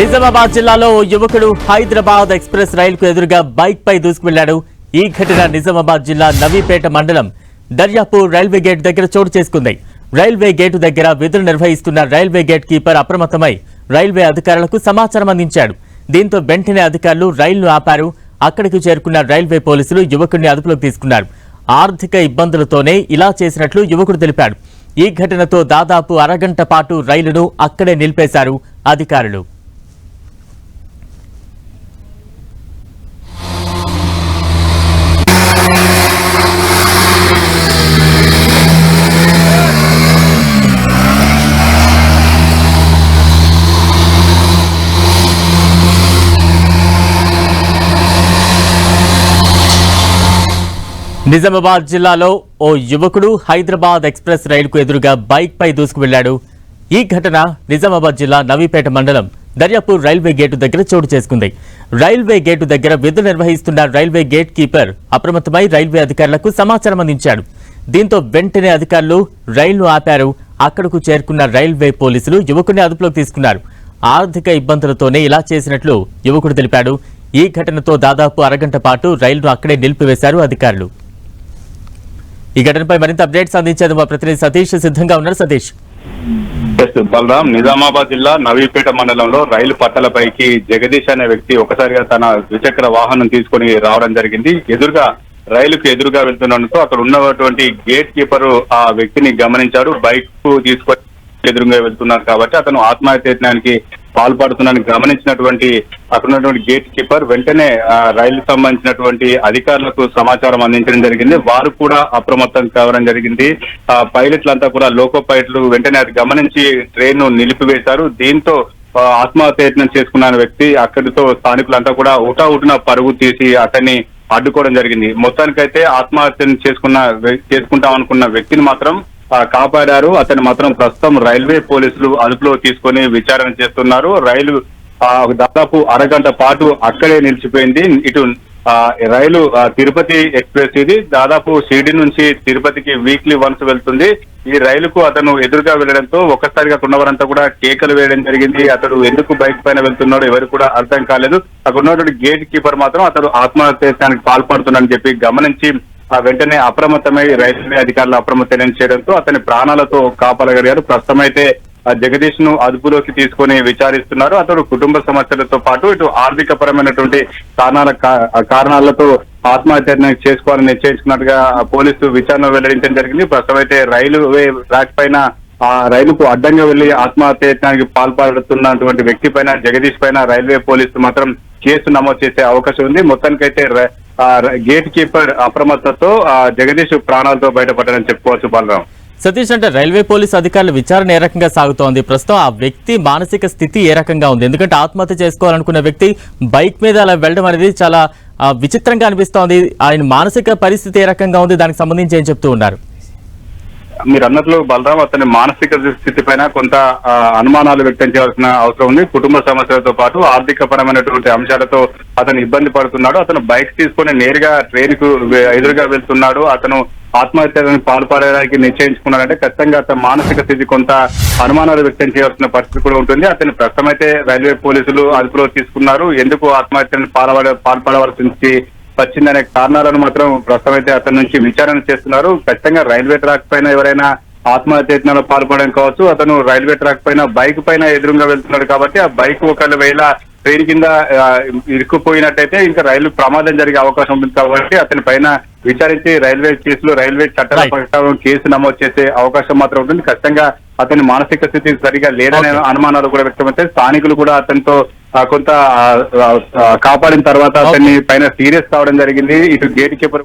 నిజామాబాద్ జిల్లాలో యువకుడు హైదరాబాద్ ఎక్స్ప్రెస్ రైలుకు ఎదురుగా బైక్ పై దూసుకువెళ్ళాడు. ఈ ఘటన నిజామాబాద్ జిల్లా నవీపేట మండలం దర్యాపూర్ రైల్వే గేట్ దగ్గర చోటు చేసుకుంది. రైల్వే గేటు దగ్గర విధులు నిర్వహిస్తున్న రైల్వే గేట్ కీపర్ అప్రమత్తమై రైల్వే అధికారులకు సమాచారం అందించాడు. దీంతో వెంటనే అధికారులు రైలును ఆపారు. అక్కడికి చేరుకున్న రైల్వే పోలీసులు యువకుడిని అదుపులోకి తీసుకున్నారు. ఆర్థిక ఇబ్బందులతోనే ఇలా చేసినట్లు యువకుడు తెలిపాడు. ఈ ఘటనతో దాదాపు అరగంట పాటు రైలును అక్కడే నిలిపేశారు అధికారులు. నిజామాబాద్ జిల్లాలో ఓ యువకుడు హైదరాబాద్ ఎక్స్ప్రెస్ రైలుకు ఎదురుగా బైక్పై దూసుకు వెళ్ళాడు ఈ ఘటన నిజామాబాద్ జిల్లా నవీపేట మండలం దర్యాపూర్ రైల్వే గేటు దగ్గర చోటు చేసుకుంది. రైల్వే గేటు దగ్గర విధులు నిర్వహిస్తున్న రైల్వే గేట్ కీపర్ అప్రమత్తమై రైల్వే అధికారులకు సమాచారం అందించాడు. దీంతో వెంటనే అధికారులు రైలును ఆపారు. అక్కడకు చేరుకున్న రైల్వే పోలీసులు యువకుడిని అదుపులోకి తీసుకున్నారు. ఆర్థిక ఇబ్బందులతోనే ఇలా చేసినట్లు యువకుడు తెలిపాడు. ఈ ఘటనతో దాదాపు అరగంట పాటు రైలును అక్కడే నిలిపివేశారు అధికారులు. ఈ ఘటనపై మరింత అప్డేట్స్ అందించేది మా ప్రతినిధి సతీష్ సిద్ధంగా ఉన్నారు. సతీష్. బలరాం నిజామాబాద్ జిల్లా నవీపేట మండలంలో రైలు పట్టాలపైకి జగదీష్ అనే వ్యక్తి ఒకసారిగా తన ద్విచక్ర వాహనం తీసుకొని రావడం జరిగింది. ఎదురుగా రైలుకు ఎదురుగా వెళ్తున్నట్టు అక్కడ ఉన్నటువంటి గేట్ కీపర్ ఆ వ్యక్తిని గమనించాడు. బైక్ తీసుకొని ఎదురుగా వెళ్తున్నారు కాబట్టి అతను ఆత్మహత్యయత్నానికి పాల్పడుతున్నాను గమనించినటువంటి అక్కడ ఉన్నటువంటి గేట్ కీపర్ వెంటనే రైలు సంబంధించినటువంటి అధికారులకు సమాచారం అందించడం జరిగింది. వారు కూడా అప్రమత్తం కావడం జరిగింది. ఆ పైలట్లంతా కూడా లోకో పైలట్లు వెంటనే అది గమనించి ట్రైన్ను నిలిపివేశారు. దీంతో ఆత్మహత్యయత్నం చేసుకున్న వ్యక్తి అక్కడితో స్థానికులంతా కూడా ఉటాఉటున పరుగు తీసి అతన్ని అడ్డుకోవడం జరిగింది. మొత్తానికైతే ఆత్మహత్యను చేసుకున్న చేసుకుంటాం అనుకున్న వ్యక్తిని మాత్రం కాపాడారు. అతను మాత్రం ప్రస్తుతం రైల్వే పోలీసులు అదుపులో తీసుకొని విచారణ చేస్తున్నారు. రైలు ఆ, దాదాపు అరగంట పాటు అక్కడే నిలిచిపోయింది. ఇటు ఆ, రైలు తిరుపతి ఎక్స్ప్రెస్ ఇది. దాదాపు షిరిడి నుంచి తిరుపతికి వీక్లీ వన్స్ వెళ్తుంది. ఈ రైలుకు అతను ఎదురుగా వెళ్ళడంతో ఒక్కసారిగా ఉన్నవారంతా కూడా కేకలు వేయడం జరిగింది. అతడు ఎందుకు బైక్ పైన వెళ్తున్నాడో ఎవరు కూడా అర్థం కాలేదు. అక్కడ ఉన్నటువంటి గేట్ కీపర్ మాత్రం అతడు ఆత్మహత్యానికి పాల్పడుతున్నాడని చెప్పి గమనించి వెంటనే అప్రమత్తమై రైల్వే అధికారులు అప్రమత్తం చేయడంతో అతని ప్రాణాలతో కాపాడగలిగారు. ప్రస్తుతం అయితే జగదీష్ను అదుపులోకి తీసుకొని విచారిస్తున్నారు. అతడు కుటుంబ సమస్యలతో పాటు ఇటు ఆర్థిక పరమైనటువంటి కారణాల కారణాలతో ఆత్మహత్య చేసుకోవాలని నిశ్చయించుకున్నట్టుగా పోలీసులు పోలీసు విచారణ వెల్లడించడం జరిగింది. ప్రస్తుతం అయితే రైల్వే ట్రాక్ పైన ఆ రైలుకు అడ్డంగా వెళ్ళి ఆత్మహత్యయత్నానికి పాల్పడుతున్నటువంటి వ్యక్తి పైన జగదీష్ పైన రైల్వే పోలీసులు మాత్రం కేసు నమోదు చేసే అవకాశం ఉంది. మొత్తానికైతే గేట్ కీపర్ అప్రమత్తతో జగదీష్ ప్రాణాలతో బయటపడ్డారని చెప్పుకోవచ్చు బలరాం. సతీష్ అంటే రైల్వే పోలీస్ అధికారుల విచారణ ఏ రకంగా సాగుతోంది? ప్రస్తుతం ఆ వ్యక్తి మానసిక స్థితి ఏ రకంగా ఉంది? ఎందుకంటే ఆత్మహత్య చేసుకోవాలనుకున్న వ్యక్తి బైక్ మీద అలా వెళ్ళడం అనేది చాలా విచిత్రంగా అనిపిస్తోంది. ఆయన మానసిక పరిస్థితి ఏ రకంగా ఉంది? దానికి సంబంధించి ఏం చెప్తూ ఉన్నారు? మీరు అన్నట్లు బలరాం అతని మానసిక స్థితి పైన కొంత అనుమానాలు వ్యక్తం చేయాల్సిన అవసరం ఉంది. కుటుంబ సమస్యలతో పాటు ఆర్థిక పరమైనటువంటి అంశాలతో అతను ఇబ్బంది పడుతున్నాడు. అతను బైక్ తీసుకొని నేరుగా ట్రైన్కు ఎదురుగా వెళ్తున్నాడు. అతను ఆత్మహత్యలను పాల్పడడానికి నిశ్చయించుకున్నాడంటే ఖచ్చితంగా అతని మానసిక స్థితి కొంత అనుమానాలు వ్యక్తం చేయాల్సిన పరిస్థితి కూడా ఉంటుంది. అతని ప్రస్తుతం అయితే రైల్వే పోలీసులు అదుపులో తీసుకున్నారు. ఎందుకు ఆత్మహత్యను పాల్పడ పాల్పడవలసి వచ్చిందనే కారణాలను మాత్రం ప్రస్తుతం అయితే అతని నుంచి విచారణ చేస్తున్నారు ఖచ్చితంగా రైల్వే ట్రాక్ పైన ఎవరైనా ఆత్మహత్య యత్నాలు పాల్పడడం కావచ్చు అతను రైల్వే ట్రాక్ పైన బైక్ పైన ఎదురుగా వెళ్తున్నాడు కాబట్టి ఆ బైక్ ఒకవేళ ట్రైన్ కింద ఇరుక్కుపోయినట్టయితే ఇంకా రైలు ప్రమాదం జరిగే అవకాశం ఉంటుంది కాబట్టి అతని పైన విచారించి రైల్వే కేసులో రైల్వే చట్టాల. ప్రకారం కేసు నమోదు చేసే అవకాశం మాత్రం ఉంటుంది ఖచ్చితంగా అతని మానసిక స్థితి సరిగా లేదనే. అనుమానాలు కూడా వ్యక్తమవుతాయి స్థానికులు కూడా అతనితో కొంత కాపాడిన తర్వాత అతన్ని పైన సీరియస్ కావడం జరిగింది. ఇటు గేట్ కీపర్